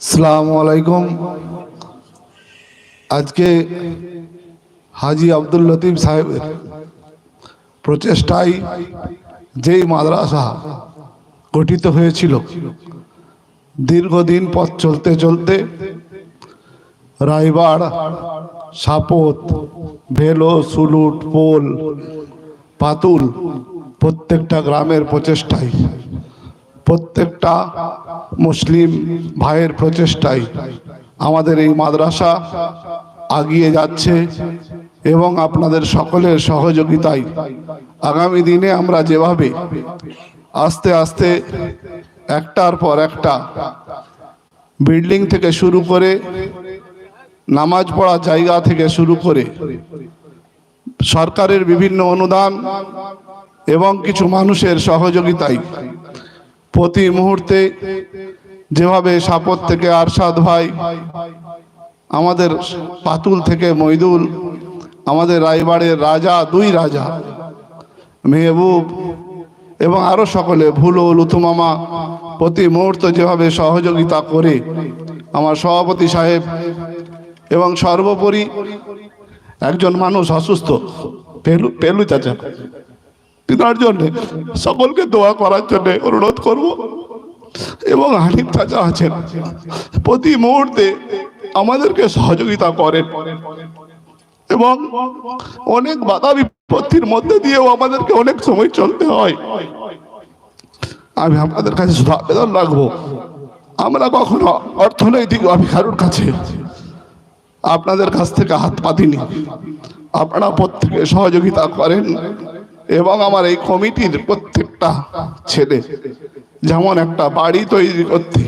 সালামু আলাইকুম। আজকে হাজি আব্দুল লতিফ সাহেবের প্রচেষ্টায় যেই মাদ্রাসা গঠিত হয়েছিল, দীর্ঘদিন পথ চলতে চলতে রায়বাড়, সাপত, ভেলো, সুলুট, পোল, পাতুল প্রত্যেকটা গ্রামের প্রচেষ্টায় প্রত্যেকটা মুসলিম ভাইয়ের প্রচেষ্টায় আমাদের এই মাদ্রাসা আগিয়ে যাচ্ছে এবং আপনাদের সকলের সহযোগিতায় আগামী দিনে আমরা যেভাবে আস্তে আস্তে একটার পর একটা বিল্ডিং থেকে শুরু করে নামাজ পড়া জায়গা থেকে শুরু করে সরকারের বিভিন্ন অনুদান এবং কিছু মানুষের সহযোগিতায় প্রতি মুহূর্তে যেভাবে সাপত থেকে আরশাদ ভাই, আমাদের পাতুল থেকে মইদুল, আমাদের রায়বাড়ের রাজা, দুই রাজা, মেহবুব এবং আরও সকলে, ভুল ভুলো লুতুমামা প্রতি মুহূর্ত যেভাবে সহযোগিতা করে আমার সভাপতি সাহেব এবং সর্বোপরি একজন মানুষ অসুস্থ, পেলু পেলু চাচা। তার জন্য সকলকে দোয়া করার জন্য অনুরোধ করব। এবং হানিফ চাচা আছেন, প্রতি মুহূর্তে আমাদেরকে সহযোগিতা করেন। এবং অনেক বাধা বিপত্তির মধ্যে দিয়েও আমাদেরকে অনেক সময় চলতে হয়। আমি আপনাদের কাছে শুধু আবেদন রাখব, আমরা কখনো অর্থনৈতিক আমি কারোর কাছে আপনাদের কাছ থেকে হাত পাতিনি। আপনারা প্রত্যেকে সহযোগিতা করেন। এবং আমার এই কমিটির প্রত্যেকটা ছেলে যেমন একটা বাড়ি তৈরি করতে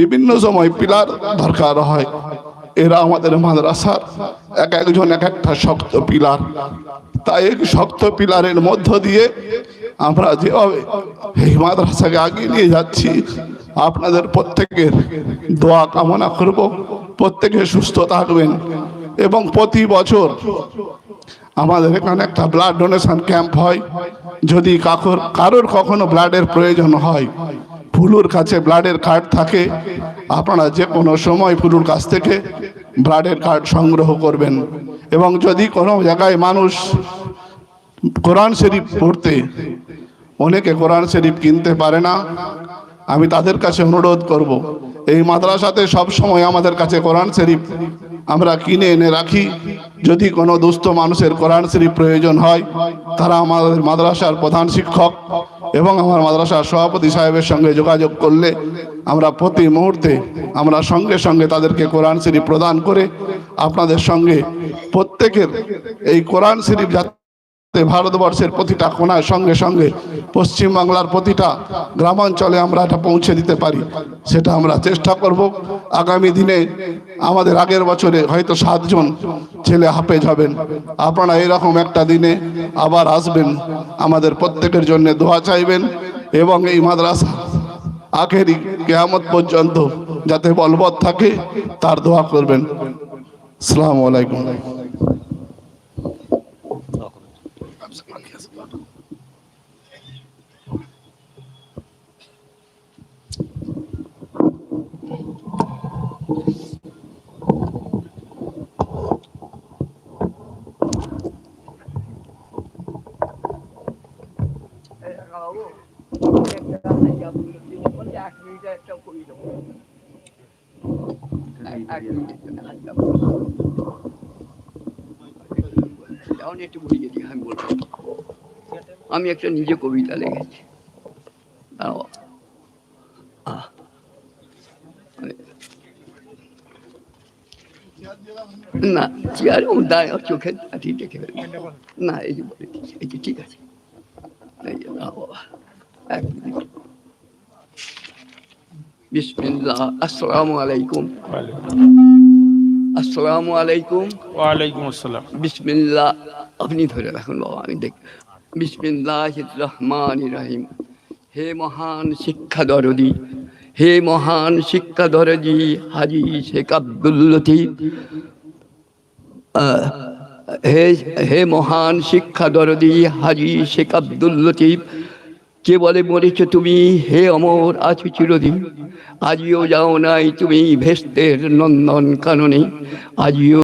বিভিন্ন সময় পিলার দরকার হয়। এরা আমাদের মাদ্রাসার এক একজন এক একটা শক্ত পিলার। তাই এই শক্ত পিলারের মধ্য দিয়ে আমরা যেভাবে এই মাদ্রাসাকে আগিয়ে নিয়ে যাচ্ছি, আপনাদের প্রত্যেকের দোয়া কামনা করব। প্রত্যেকে সুস্থ থাকবেন এবং প্রতি বছর আমাদের এখানে একটা ব্লাড ডোনেশন ক্যাম্প হয়। যদি কাকুর কারোর কখনো ব্লাডের প্রয়োজন হয়, ফুলুর কাছে ব্লাডের কার্ড থাকে, আপনারা যে কোনো সময় ফুলুর কাছ থেকে ব্লাডের কার্ড সংগ্রহ করবেন। এবং যদি কোনো জায়গায় মানুষ কোরআন শরীফ পড়তে, অনেকে কোরআন শরীফ কিনতে পারে না, আমি তাদের কাছে অনুরোধ করব, এই মাদ্রাসাতে সব সময় আমাদের কাছে কোরআন শরীফ আমরা কিনে এনে রাখি। যদি কোনো দুস্থ মানুষের কোরআন শরীফ প্রয়োজন হয়, তারা আমাদের মাদ্রাসার প্রধান শিক্ষক এবং আমার মাদ্রাসার সভাপতি সাহেবের সঙ্গে যোগাযোগ করলে আমরা প্রতি মুহূর্তে আমরা সঙ্গে সঙ্গে তাদেরকে কোরআন শরীফ প্রদান করে আপনাদের সঙ্গে প্রত্যেকের এই কোরআন শরীফ যাতে ভারতবর্ষের প্রতিটা কোনায় সঙ্গে সঙ্গে পশ্চিম বাংলার প্রতিটা গ্রামাঞ্চলে আমরা এটা পৌঁছে দিতে পারি, সেটা আমরা চেষ্টা করব। আগামী দিনে আমাদের আগের বছরে হয়তো সাতজন ছেলে হাফেজ হবেন। আপনারা এরকম একটা দিনে আবার আসবেন। আমাদের প্রত্যেকের জন্য দোয়া চাইবেন এবং এই মাদ্রাসা আখেরি কেয়ামত পর্যন্ত যাতে বলবৎ থাকে, তার দোয়া করবেন। আসসালামু আলাইকুম। আমি একটা নিজে কবিতা লিখেছি। না, চেয়ার দায় চোখের আঠি দেখে না, এই যে বলে এই যে ঠিক আছে। এই যে বাবা এক মিনিট। বিসমিল্লাহ আসসালামু আলাইকুম আসসালামু আলাইকুম ওয়ালাইকুম আসসালাম বিসমিল্লাহ আপনি ধরে রাখুন বাবা আমি দেখ বিসমিল্লাহ রহমান রাহিম হে মহান শিক্ষা দরদি হে মহান শিক্ষা দরদি হাজি শেখ আব্দুল লতিফ। হে হে মহান শিক্ষা দরদি হাজি শেখ আব্দুল লতিফ। কে বলে মরেছ তুমি, হে অমর আছো চিরদিন। আজিও যাও নাই তুমি ভেস্তের নন্দন কাননে আজিও